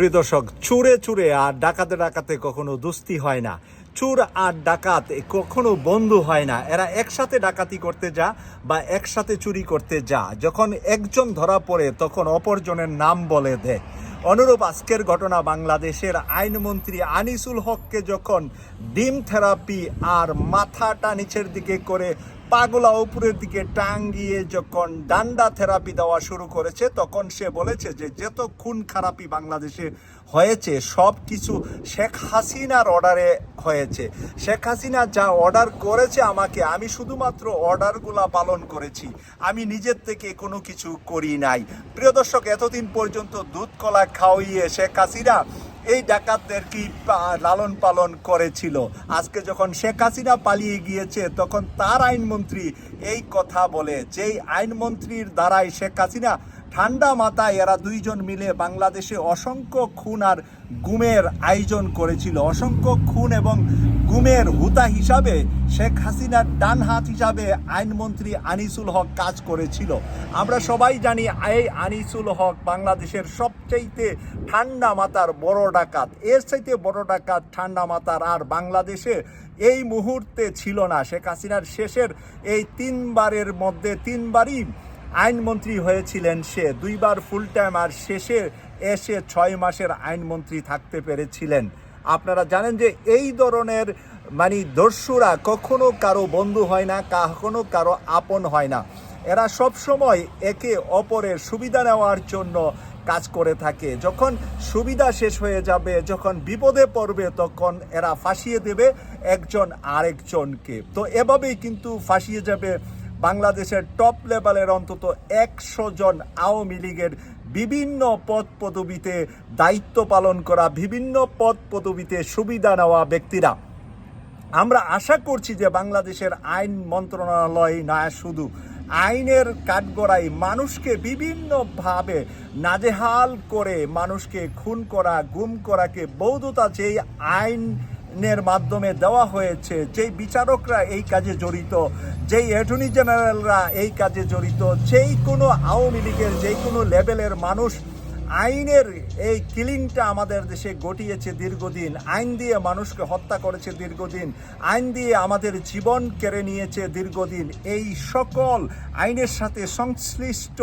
প্রিয় দর্শক, চুরে চুরে আর ডাকাতে ডাকাতে কখনো দুস্তি হয় না। চুর আর ডাকাত কখনো বন্ধু হয় না। এরা একসাথে ডাকাতি করতে যা বা একসাথে চুরি করতে যা। যখন একজন ধরা পড়ে, তখন অপরজনের নাম বলে দেয় অনুরূপ আজকের ঘটনা বাংলাদেশের আইনমন্ত্রী আনিসুল হককে যখন ডিম থেরাপি আর মাথাটা নিচের দিকে করে পাগলা উপরের দিকে টাঙ্গিয়ে যখন ডান্ডা থেরাপি দেওয়া শুরু করেছে, তখন সে বলেছে যে, যত খুন খারাপি বাংলাদেশে হয়েছে, সব কিছু শেখ হাসিনার অর্ডারে হয়েছে। শেখ হাসিনা যা অর্ডার করেছে আমাকে, আমি শুধুমাত্র অর্ডারগুলা পালন করেছি। আমি নিজের থেকে কোনো কিছু করি নাই। প্রিয় দর্শক, এতদিন পর্যন্ত দুধ কলা খাওয়িয়ে শেখ হাসিনা এই ডাকাতদের কি লালন পালন করেছিল? আজকে যখন শেখ হাসিনা পালিয়ে গিয়েছে, তখন তার আইনমন্ত্রী এই কথা বলে, যেই আইনমন্ত্রীর দ্বারাই শেখ হাসিনা ঠান্ডা মাথায় এরা দুইজন মিলে বাংলাদেশে অসংখ্য খুন আর গুমের আয়োজন করেছিল। অসংখ্য খুন এবং গুমের হুতা হিসাবে শেখ হাসিনার ডান হাত হিসাবে আইনমন্ত্রী আনিসুল হক কাজ করেছিল। আমরা সবাই জানি এই আনিসুল হক বাংলাদেশের সবচাইতে ঠান্ডা মাতার বড় ডাকাত। এর চাইতে বড় ডাকাত ঠান্ডা মাতার আর বাংলাদেশে এই মুহূর্তে ছিল না। শেখ হাসিনার শেষের এই তিনবারের মধ্যে তিনবারই আইনমন্ত্রী হয়েছিলেন সে। দুইবার ফুল টাইম আর শেষে এসে ছয় মাসের আইনমন্ত্রী থাকতে পেরেছিলেন। আপনারা জানেন যে এই ধরনের মানে দস্যুরা কখনো কারও বন্ধু হয় না, কখনো কারও আপন হয় না। এরা সব সময় একে অপরের সুবিধা নেওয়ার জন্য কাজ করে থাকে। যখন সুবিধা শেষ হয়ে যাবে, যখন বিপদে পড়বে, তখন এরা ফাঁসিয়ে দেবে একজন আরেকজনকে। তো এভাবেই কিন্তু ফাঁসিয়ে যাবে বাংলাদেশের টপ লেভেলের অন্তত একশো জন আওয়ামী লীগের বিভিন্ন পদ পদবিতে দায়িত্ব পালন করা, বিভিন্ন পদ পদবিতে সুবিধা নেওয়া ব্যক্তিরা। আমরা আশা করছি যে বাংলাদেশের আইন মন্ত্রণালয় না শুধু আইনের কাঠগড়াই মানুষকে বিভিন্নভাবে নাজেহাল করে মানুষকে খুন করা, গুম করাকে বৌদ্ধতা যেই আইনের মাধ্যমে দেওয়া হয়েছে। যেই বিচারকরা এই কাজে জড়িত, যেই অ্যাটর্নি জেনারেলরা এই কাজে জড়িত, যেই কোনো আওয়ামী লীগের, যেই কোনো লেভেলের মানুষ আইনের এই কিলিংটা আমাদের দেশে ঘটিয়েছে দীর্ঘদিন, আইন দিয়ে মানুষকে হত্যা করেছে দীর্ঘদিন, আইন দিয়ে আমাদের জীবন কেড়ে নিয়েছে দীর্ঘদিন। এই সকল আইনের সাথে সংশ্লিষ্ট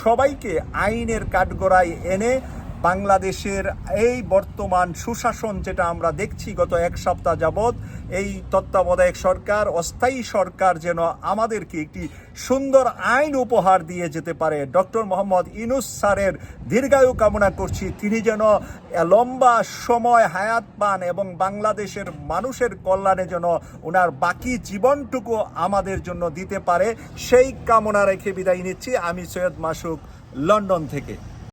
সবাইকে আইনের কাঠগড়ায় এনে বাংলাদেশের এই বর্তমান সুশাসন যেটা আমরা দেখছি গত এক সপ্তাহ যাবৎ, এই তত্ত্বাবধায়ক সরকার, অস্থায়ী সরকার যেন আমাদেরকে একটি সুন্দর আইন উপহার দিয়ে যেতে পারে। ডক্টর মোহাম্মদ ইনুস স্যারের দীর্ঘায়ু কামনা করছি। তিনি যেন লম্বা সময় হায়াত পান এবং বাংলাদেশের মানুষের কল্যাণে যেন ওনার বাকি জীবনটুকু আমাদের জন্য দিতে পারে, সেই কামনা রেখে বিদায় নিচ্ছি। আমি সৈয়দ মাসুক, লন্ডন থেকে।